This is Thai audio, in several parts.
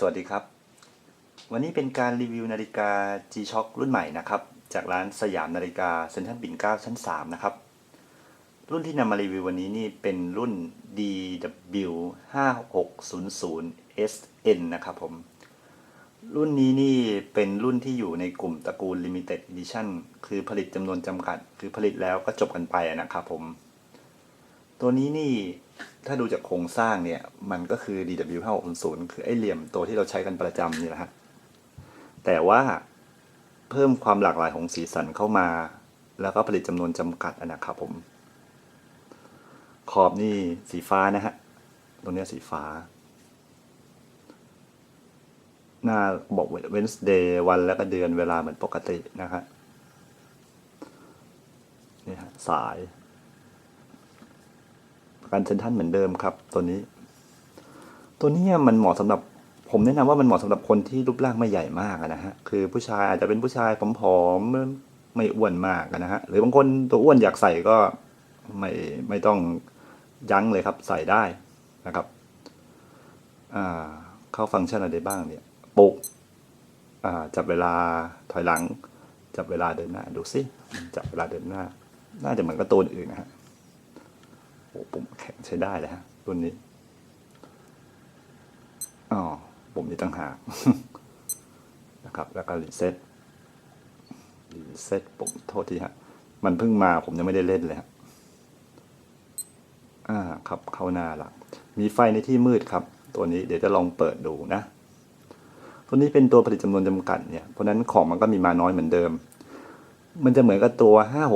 สวัสดีครับ วันนี้เป็นการรีวิวนาฬิกา G-Shock รุ่นใหม่นะครับ จากร้านสยามนาฬิกาเซ็นทรัลปิ่นเกล้าชั้น 3 นะครับ รุ่นที่นำมารีวิววันนี้นี่เป็นรุ่น DW 5600 SN นะครับผม รุ่นนี้นี่เป็นรุ่นที่อยู่ในกลุ่มตระกูล Limited Edition คือผลิตจำนวนจำกัด คือผลิตแล้วก็จบกันไปนะครับผม ตัวนี้นี่ถ้าดูจากโครงสร้างเนี่ย มันก็คือ DW 5600คือไอ้เหลี่ยมตัวที่เราใช้กันประจำนี่แหละฮะแต่ว่าเพิ่มความหลากหลายของสีสันเข้ามา แล้วก็ผลิตจำนวนจำกัดอะนะครับผม ขอบนี่สีฟ้านะฮะตรงเนี้สีฟ้า หน้าบอก Wednesday วันแล้วก็เดือนเวลาเหมือนปกตินะฮะนี่ฮะสาย ประกันเซ็นทรันเหมือนเดิมครับ ตัวนี้ ตัวนี้มันเหมาะสำหรับผมแนะนำว่ามันเหมาะสำหรับคนที่รูปร่างไม่ใหญ่มากนะฮะคือผู้ชายอาจจะเป็นผู้ชายผอมๆไม่อ้วนมากนะฮะหรือบางคนตัวอ้วนอยากใส่ก็ไม่ไม่ต้องยั้งเลยครับใส่ได้นะครับเข้าฟังก์ชันอะไรบ้างเนี่ยปลุกจับเวลาถอยหลัง จับเวลาเดินหน้าดูสิจับเวลาเดินหน้า น่าจะเหมือนกับตัวอื่นนะฮะ โอ้ปุ่มแข็งใช้ได้เลยฮะรุ่นนี้อ๋อปุ่มนี้ตั้งหากนะครับ แล้วก็รีเซ็ตรีเซ็ตปุ่มโทษทีฮะ มันเพิ่งมาผมยังไม่ได้เล่นเลยฮะอ่าครับเข้าหน้าละมีไฟในที่มืดครับ ตัวนี้เดี๋ยวจะลองเปิดดูนะ ตัวนี้เป็นตัวผลิตจำนวนจำกัดเนี่ย เพราะนั้นของมันก็มีมาน้อยเหมือนเดิม มันจะเหมือนกับตัว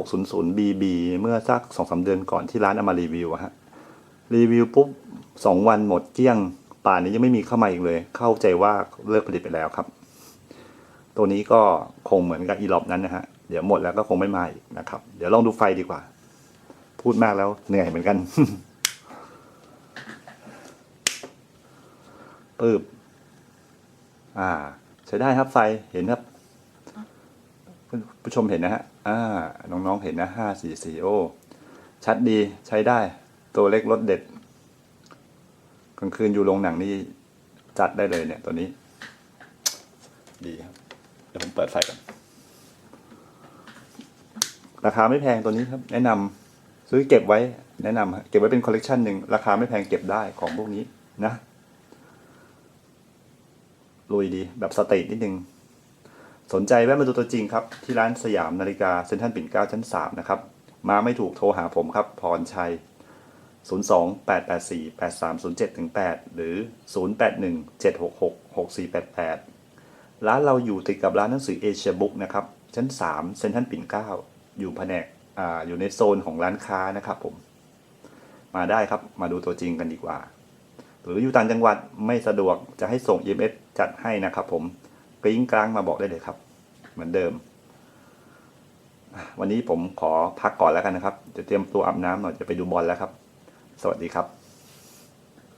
5600 BB เมื่อสักสองสาเดือนก่อนที่ร้านเอามารีวิวอะฮะ รีวิวปุ๊บสองวันหมดเกลี้ยง ป่านนี้ยังไม่มีเข้ามาอีกเลย เข้าใจว่าเลิกผลิตไปแล้วครับ ตัวนี้ก็คงเหมือนกับอีล็อบนั้นนะฮะ เดี๋ยวหมดแล้วก็คงไม่มาอีกนะครับ เดี๋ยวลองดูไฟดีกว่า พูดมากแล้วเหนื่อยเหมือนกันปึ๊บอ่า ใช้ได้ครับไฟเห็นครับ ผู้ชมเห็นนะฮะอ่าน้องๆเห็นนะห้าสี่สี่โอชัดดีใช้ได้ ตัวเล็กรถเด็ด กลางคืนอยู่โรงหนังนี่จัดได้เลยเนี่ยตัวนี้ ดีครับ เดี๋ยวผมเปิดไฟก่อนราคาไม่แพงตัวนี้ครับ แนะนำซื้อเก็บไว้ แนะนำเก็บไว้เป็นคอลเลกชันหนึ่งราคาไม่แพงเก็บได้ของพวกนี้นะลุยดีแบบสตรีทนิดนึง สนใจแวะมาดูตัวจริงครับ ที่ร้านสยามนาฬิกาเซ็นทรัลปิ่นเกล้าชั้น 3 นะครับ มาไม่ถูกโทรหาผมครับ พรชัย 02-884-8307-8 หรือ 0817666488 ร้านเราอยู่ติดกับร้านหนังสือเอเชียบุ๊กนะครับ ชั้น 3 เซ็นทรัลปิ่นเกล้าอยู่แผนกอ่าอยู่ในโซนของร้านค้านะครับผม มาได้ครับมาดูตัวจริงกันดีกว่า หรืออยู่ต่างจังหวัดไม่สะดวกจะให้ส่ง EMS จัดให้นะครับผม กริ้งกลางมาบอกได้เลยครับ เหมือนเดิม วันนี้ผมขอพักก่อนแล้วกันนะครับ จะเตรียมตัวอาบน้ำหน่อยจะไปดูบอลแล้วครับ สวัสดีครับ